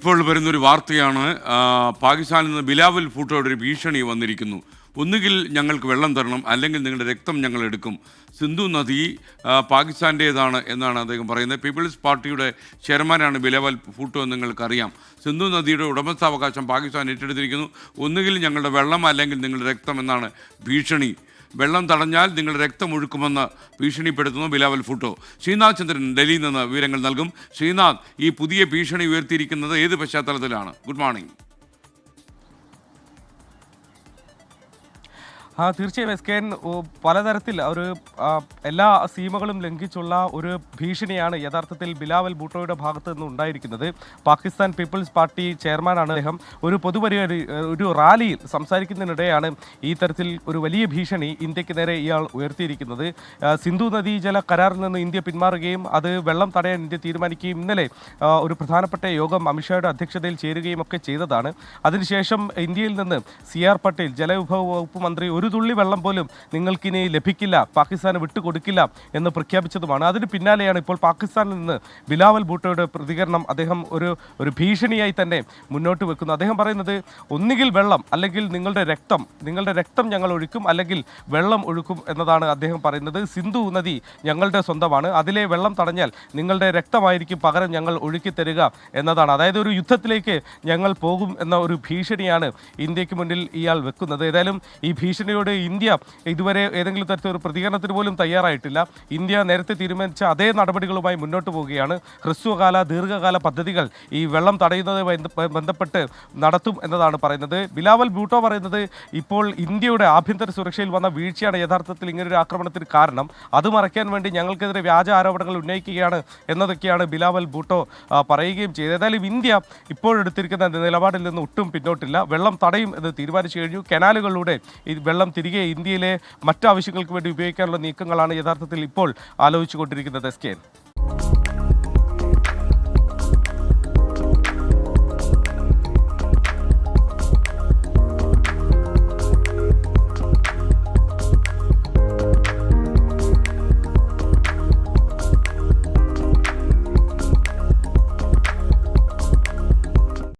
ഇപ്പോൾ വരുന്നൊരു വാർത്തയാണ് പാകിസ്ഥാനിൽ നിന്ന് ബിലാവൽ ഭൂട്ടോയുടെ ഒരു ഭീഷണി വന്നിരിക്കുന്നു. ഒന്നുകിൽ ഞങ്ങൾക്ക് വെള്ളം തരണം അല്ലെങ്കിൽ നിങ്ങളുടെ രക്തം ഞങ്ങൾ എടുക്കും. സിന്ധു നദി പാകിസ്ഥാന്റേതാണ് എന്നാണ് അദ്ദേഹം പറയുന്നത്. പീപ്പിൾസ് പാർട്ടിയുടെ ചെയർമാനാണ് ബിലാവൽ ഫൂട്ടോ എന്ന് നിങ്ങൾക്കറിയാം. സിന്ധു നദിയുടെ ഉടമസ്ഥാവകാശം പാകിസ്ഥാൻ ഏറ്റെടുത്തിരിക്കുന്നു. ഒന്നുകിൽ ഞങ്ങളുടെ വെള്ളം അല്ലെങ്കിൽ നിങ്ങളുടെ രക്തം എന്നാണ് ഭീഷണി. വെള്ളം തടഞ്ഞാൽ നിങ്ങളുടെ രക്തമൊഴുക്കുമെന്ന് ഭീഷണിപ്പെടുത്തുന്നു ബിലാവൽ ഫുട്ടോ ശ്രീനാഥ് ചന്ദ്രൻ ഡൽഹിയിൽ നിന്ന് വിവരങ്ങൾ നൽകും. ശ്രീനാഥ് ഈ പുതിയ ഭീഷണി ഉയർത്തിയിരിക്കുന്നത് ഏത് പശ്ചാത്തലത്തിലാണ്? Good morning. ആ തീർച്ചയായും എസ് കെ എൻ പലതരത്തിൽ ഒരു എല്ലാ സീമകളും ലംഘിച്ചുള്ള ഒരു ഭീഷണിയാണ് യഥാർത്ഥത്തിൽ ബിലാവൽ ഭൂട്ടോയുടെ ഭാഗത്ത് നിന്ന് ഉണ്ടായിരിക്കുന്നത്. പാകിസ്ഥാൻ പീപ്പിൾസ് പാർട്ടി ചെയർമാനാണ് അദ്ദേഹം. ഒരു പൊതുപരിപാടി ഒരു റാലിയിൽ സംസാരിക്കുന്നതിനിടെയാണ് ഈ തരത്തിൽ ഒരു വലിയ ഭീഷണി ഇന്ത്യയ്ക്ക് നേരെ ഇയാൾ ഉയർത്തിയിരിക്കുന്നത്. സിന്ധു നദീജല കരാറിൽ നിന്ന് ഇന്ത്യ പിന്മാറുകയും അത് വെള്ളം തടയാൻ ഇന്ത്യ തീരുമാനിക്കുകയും ഇന്നലെ ഒരു പ്രധാനപ്പെട്ട യോഗം അമിത്ഷായുടെ അധ്യക്ഷതയിൽ ചേരുകയും ഒക്കെ ചെയ്തതാണ്. അതിനുശേഷം ഇന്ത്യയിൽ നിന്ന് സി ആർ പട്ടേൽ ജലവിഭവ വകുപ്പ് മന്ത്രി ഒരു തുള്ളി വെള്ളം പോലും നിങ്ങൾക്കിനി ലഭിക്കില്ല പാകിസ്ഥാന് വിട്ടുകൊടുക്കില്ല എന്ന് പ്രഖ്യാപിച്ചതുമാണ്. അതിന് പിന്നാലെയാണ് ഇപ്പോൾ പാകിസ്ഥാനിൽ നിന്ന് ബിലാവൽ ഭൂട്ടോയുടെ പ്രതികരണം അദ്ദേഹം ഒരു ഒരു ഭീഷണിയായി തന്നെ മുന്നോട്ട് വെക്കുന്നു. അദ്ദേഹം പറയുന്നത് ഒന്നുകിൽ വെള്ളം അല്ലെങ്കിൽ നിങ്ങളുടെ രക്തം നിങ്ങളുടെ രക്തം ഞങ്ങൾ ഒഴുക്കും അല്ലെങ്കിൽ വെള്ളം ഒഴുക്കും എന്നതാണ് അദ്ദേഹം പറയുന്നത്. സിന്ധു നദി ഞങ്ങളുടെ സ്വന്തമാണ്. അതിലെ വെള്ളം തടഞ്ഞാൽ നിങ്ങളുടെ രക്തമായിരിക്കും പകരം ഞങ്ങൾ ഒഴുക്കി തരിക എന്നതാണ്. അതായത് ഒരു യുദ്ധത്തിലേക്ക് ഞങ്ങൾ പോകും എന്ന ഒരു ഭീഷണിയാണ് ഇന്ത്യയ്ക്ക് മുന്നിൽ ഇയാൾ വെക്കുന്നത്. ഏതായാലും ഈ ഭീഷണിയോട് ഇന്ത്യ ഇതുവരെ ഏതെങ്കിലും തരത്തിൽ ഒരു പ്രതികരണത്തിന് പോലും തയ്യാറായിട്ടില്ല. ഇന്ത്യ നേരത്തെ തീരുമാനിച്ച അതേ നടപടികളുമായി മുന്നോട്ട് പോവുകയാണ്. ഹ്രസ്വകാല ദീർഘകാല പദ്ധതികൾ ഈ വെള്ളം തടയുന്നതുമായി ബന്ധപ്പെട്ട് നടത്തും എന്നതാണ് പറയുന്നത്. ബിലാവൽ ബ്യൂട്ടോ പറയുന്നത് ഇപ്പോൾ ഇന്ത്യയുടെ ആഭ്യന്തര സുരക്ഷയിൽ വന്ന വീഴ്ചയാണ് യഥാർത്ഥത്തിൽ ഇങ്ങനൊരു ആക്രമണത്തിന് കാരണം. അത് മറയ്ക്കാൻ വേണ്ടി ഞങ്ങൾക്കെതിരെ വ്യാജ ആരോപണങ്ങൾ ഉന്നയിക്കുകയാണ് എന്നതൊക്കെയാണ് ബിലാവൽ ബൂട്ടോ പറയുകയും ചെയ്തത്. ഏതായാലും ഇന്ത്യ ഇപ്പോഴെടുത്തിരിക്കുന്ന നിലപാടിൽ നിന്ന് ഒട്ടും പിന്നോട്ടില്ല. വെള്ളം തടയും എന്ന് തീരുമാനിച്ചു കഴിഞ്ഞു. കനാലുകളിലൂടെ ഈ വെള്ളം തിരികെ ഇന്ത്യയിലെ മറ്റാവശ്യങ്ങൾക്ക് വേണ്ടി ഉപയോഗിക്കാനുള്ള നീക്കങ്ങളാണ് യഥാർത്ഥത്തിൽ ഇപ്പോൾ ആലോചിച്ചുകൊണ്ടിരിക്കുന്നത് എസ് കെ